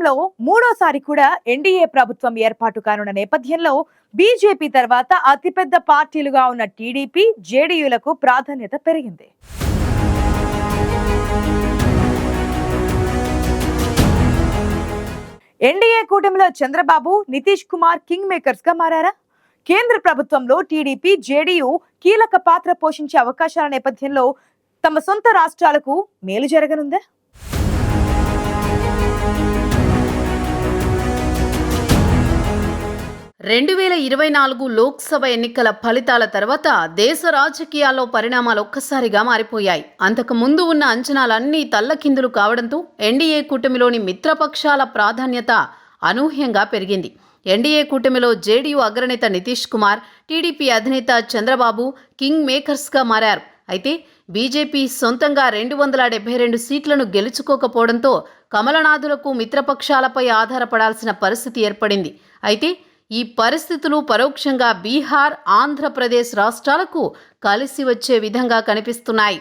కేంద్రంలో మూడోసారి కూడా ఎన్డీఏ ప్రభుత్వం ఏర్పాటు కానున్న నేపథ్యంలో బీజేపీ తర్వాత అతిపెద్ద పార్టీలుగా ఉన్న టీడీపీ జేడీయూలకు ప్రాధాన్యత పెరిగింది. ఎన్డీఏ కూటమిలో చంద్రబాబు నితీష్ కుమార్ కింగ్ మేకర్స్గా మారారా? కేంద్ర ప్రభుత్వంలో టీడీపీ జేడీయూ కీలక పాత్ర పోషించే అవకాశాల నేపథ్యంలో తమ సొంత రాష్ట్రాలకు మేలు జరగనుందా? రెండు వేల ఇరవై నాలుగు లోక్సభ ఎన్నికల ఫలితాల తర్వాత దేశ రాజకీయాల్లో పరిణామాలు ఒక్కసారిగా మారిపోయాయి. అంతకు ముందు ఉన్న అంచనాలన్నీ తల్లకిందులు కావడంతో ఎన్డీఏ కూటమిలోని మిత్రపక్షాల ప్రాధాన్యత అనూహ్యంగా పెరిగింది. ఎన్డీఏ కూటమిలో జేడీయూ అగ్రనేత నితీష్ కుమార్ టీడీపీ అధినేత చంద్రబాబు కింగ్ మేకర్స్గా మారారు. అయితే బీజేపీ సొంతంగా రెండు వందల డెబ్బై రెండు సీట్లను గెలుచుకోకపోవడంతో కమలనాథులకు మిత్రపక్షాలపై ఆధారపడాల్సిన పరిస్థితి ఏర్పడింది. అయితే ఈ పరిస్థితులు పరోక్షంగా బీహార్ ఆంధ్రప్రదేశ్ రాష్ట్రాలకు కలిసి వచ్చే విధంగా కనిపిస్తున్నాయి.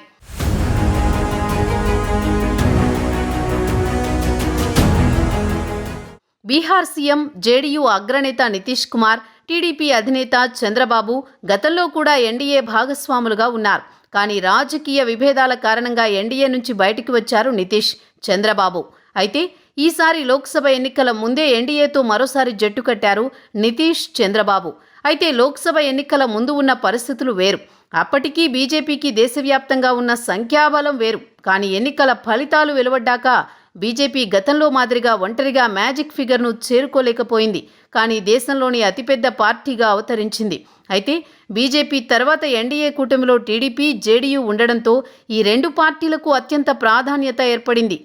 బీహార్ సీఎం జేడీయూ అగ్రనేత నితీష్ కుమార్ టీడీపీ అధినేత చంద్రబాబు గతంలో కూడా ఎన్డీఏ భాగస్వాములుగా ఉన్నారు. కానీ రాజకీయ విభేదాల కారణంగా ఎన్డీఏ నుంచి బయటికి వచ్చారు నితీష్ చంద్రబాబు. అయితే ఈసారి లోక్సభ ఎన్నికల ముందే ఎన్డీఏతో మరోసారి జట్టు కట్టారు నితీష్ చంద్రబాబు. అయితే లోక్సభ ఎన్నికల ముందు ఉన్న పరిస్థితులు వేరు. అప్పటికీ బీజేపీకి దేశవ్యాప్తంగా ఉన్న సంఖ్యాబలం వేరు. కానీ ఎన్నికల ఫలితాలు వెలువడ్డాక బీజేపీ గతంలో మాదిరిగా ఒంటరిగా మ్యాజిక్ ఫిగర్ను చేరుకోలేకపోయింది. కానీ దేశంలోని అతిపెద్ద పార్టీగా అవతరించింది. అయితే బీజేపీ తర్వాత ఎన్డీఏ కూటమిలో టీడీపీ జేడీయూ ఉండడంతో ఈ రెండు పార్టీలకు అత్యంత ప్రాధాన్యత ఏర్పడింది.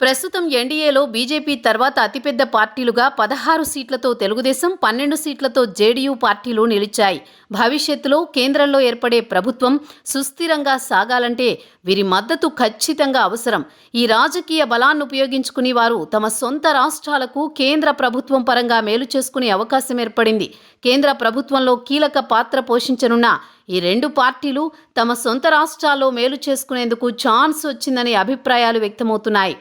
ప్రస్తుతం ఎన్డీఏలో బీజేపీ తర్వాత అతిపెద్ద పార్టీలుగా పదహారు సీట్లతో తెలుగుదేశం పన్నెండు సీట్లతో జేడీయూ పార్టీలు నిలిచాయి. భవిష్యత్తులో కేంద్రంలో ఏర్పడే ప్రభుత్వం సుస్థిరంగా సాగాలంటే వీరి మద్దతు ఖచ్చితంగా అవసరం. ఈ రాజకీయ బలాన్ని ఉపయోగించుకుని వారు తమ సొంత రాష్ట్రాలకు కేంద్ర ప్రభుత్వం పరంగా మేలు చేసుకునే అవకాశం ఏర్పడింది. కేంద్ర ప్రభుత్వంలో కీలక పాత్ర పోషించనున్న ఈ రెండు పార్టీలు తమ సొంత రాష్ట్రాల్లో మేలు చేసుకునేందుకు ఛాన్స్ వచ్చిందనే అభిప్రాయాలు వ్యక్తమవుతున్నాయి.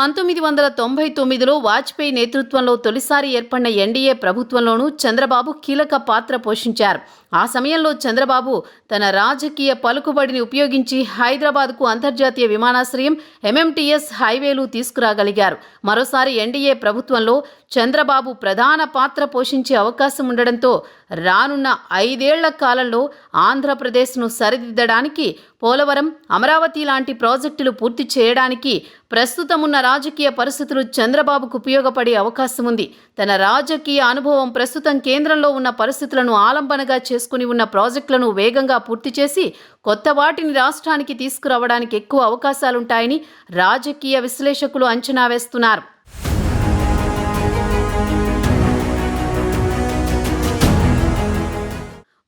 పంతొమ్మిది వందల తొంభై తొమ్మిదిలో వాజ్పేయి నేతృత్వంలో తొలిసారి ఏర్పడిన ఎన్డీఏ ప్రభుత్వంలోనూ చంద్రబాబు కీలక పాత్ర పోషించారు. ఆ సమయంలో చంద్రబాబు తన రాజకీయ పలుకుబడిని ఉపయోగించి హైదరాబాద్కు అంతర్జాతీయ విమానాశ్రయం ఎంఎంటీఎస్ హైవేలు తీసుకురాగలిగారు. మరోసారి ఎన్డీఏ ప్రభుత్వంలో చంద్రబాబు ప్రధాన పాత్ర పోషించే అవకాశం ఉండడంతో రానున్న ఐదేళ్ళ కాలంలో ఆంధ్రప్రదేశ్ను సరిదిద్దడానికి పోలవరం అమరావతి లాంటి ప్రాజెక్టులు పూర్తి చేయడానికి ప్రస్తుతం ఉన్న రాజకీయ పరిస్థితులు చంద్రబాబుకు ఉపయోగపడే అవకాశం ఉంది తన రాజకీయ అనుభవం ప్రస్తుతం కేంద్రంలో ఉన్న పరిస్థితులను ఆలంబనగా చేసుకుని ఉన్న ప్రాజెక్టులను వేగంగా పూర్తి చేసి కొత్త వాటిని రాష్ట్రానికి తీసుకురావడానికి ఎక్కువ అవకాశాలుంటాయని రాజకీయ విశ్లేషకులు అంచనా వేస్తున్నారు.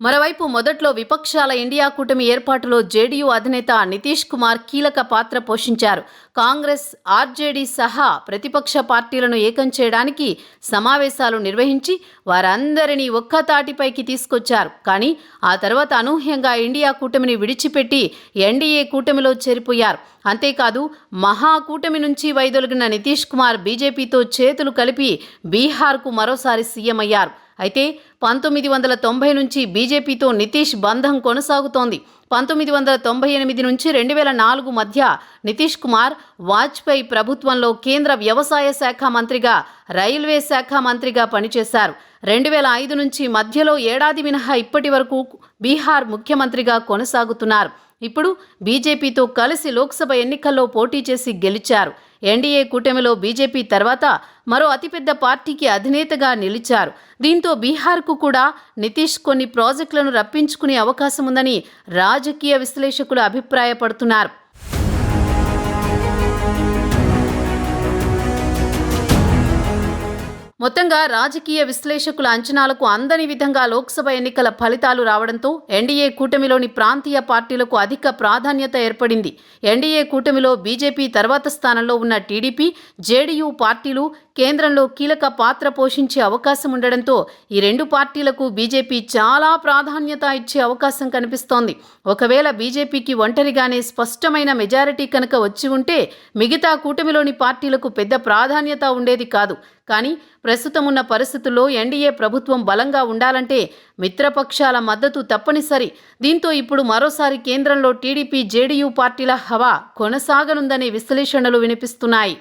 మరోవైపు మొదట్లో విపక్షాల ఇండియా కూటమి ఏర్పాటులో జేడీయూ అధినేత నితీష్ కుమార్ కీలక పాత్ర పోషించారు. కాంగ్రెస్ ఆర్జేడీ సహా ప్రతిపక్ష పార్టీలను ఏకం చేయడానికి సమావేశాలు నిర్వహించి వారందరినీ ఒక్క తాటిపైకి తీసుకొచ్చారు. కానీ ఆ తర్వాత అనూహ్యంగా ఇండియా కూటమిని విడిచిపెట్టి ఎన్డీఏ కూటమిలో చేరిపోయారు. అంతేకాదు మహా కూటమి నుంచి వైదొలిగిన నితీష్ కుమార్ బీజేపీతో చేతులు కలిపి బీహార్కు మరోసారి సీఎం అయ్యారు. అయితే పంతొమ్మిది వందల తొంభై నుంచి బీజేపీతో నితీష్ బంధం కొనసాగుతోంది. పంతొమ్మిది వందల తొంభై ఎనిమిది నుంచి రెండు వేల నాలుగు మధ్య నితీష్ కుమార్ వాజ్పేయి ప్రభుత్వంలో కేంద్ర వ్యవసాయ శాఖ మంత్రిగా రైల్వే శాఖ మంత్రిగా పనిచేశారు. రెండు వేల ఐదు నుంచి మధ్యలో ఏడాది మినహా ఇప్పటి వరకు బీహార్ ముఖ్యమంత్రిగా కొనసాగుతున్నారు. ఇప్పుడు బీజేపీతో కలిసి లోక్సభ ఎన్నికల్లో పోటీ చేసి గెలిచారు. ఎన్డీఏ కూటమిలో బీజేపీ తర్వాత మరో అతిపెద్ద పార్టీకి అధినేతగా నిలిచారు. దీంతో బీహార్కు కూడా నితీష్ కొన్ని ప్రాజెక్టులను రప్పించుకునే అవకాశం ఉందని రాజకీయ విశ్లేషకులు అభిప్రాయపడుతున్నారు. మొత్తంగా రాజకీయ విశ్లేషకుల అంచనాలకు అందని విధంగా లోక్సభ ఎన్నికల ఫలితాలు రావడంతో ఎన్డీఏ కూటమిలోని ప్రాంతీయ పార్టీలకు అధిక ప్రాధాన్యత ఏర్పడింది. ఎన్డీఏ కూటమిలో బీజేపీ తర్వాత స్థానంలో ఉన్న టీడీపీ జేడీయూ పార్టీలు కేంద్రంలో కీలక పాత్ర పోషించే అవకాశం ఉండడంతో ఈ రెండు పార్టీలకు బీజేపీ చాలా ప్రాధాన్యత ఇచ్చే అవకాశం కనిపిస్తోంది. ఒకవేళ బీజేపీకి ఒంటరిగానే స్పష్టమైన మెజారిటీ కనుక వచ్చి ఉంటే మిగతా కూటమిలోని పార్టీలకు పెద్ద ప్రాధాన్యత ఉండేది కాదు. కానీ ప్రస్తుతం ఉన్న పరిస్థితుల్లో ఎన్డీఏ ప్రభుత్వం బలంగా ఉండాలంటే మిత్రపక్షాల మద్దతు తప్పనిసరి. దీంతో ఇప్పుడు మరోసారి కేంద్రంలో టీడీపీ జేడీయూ పార్టీల హవా కొనసాగనుందనే విశ్లేషణలు వినిపిస్తున్నాయి.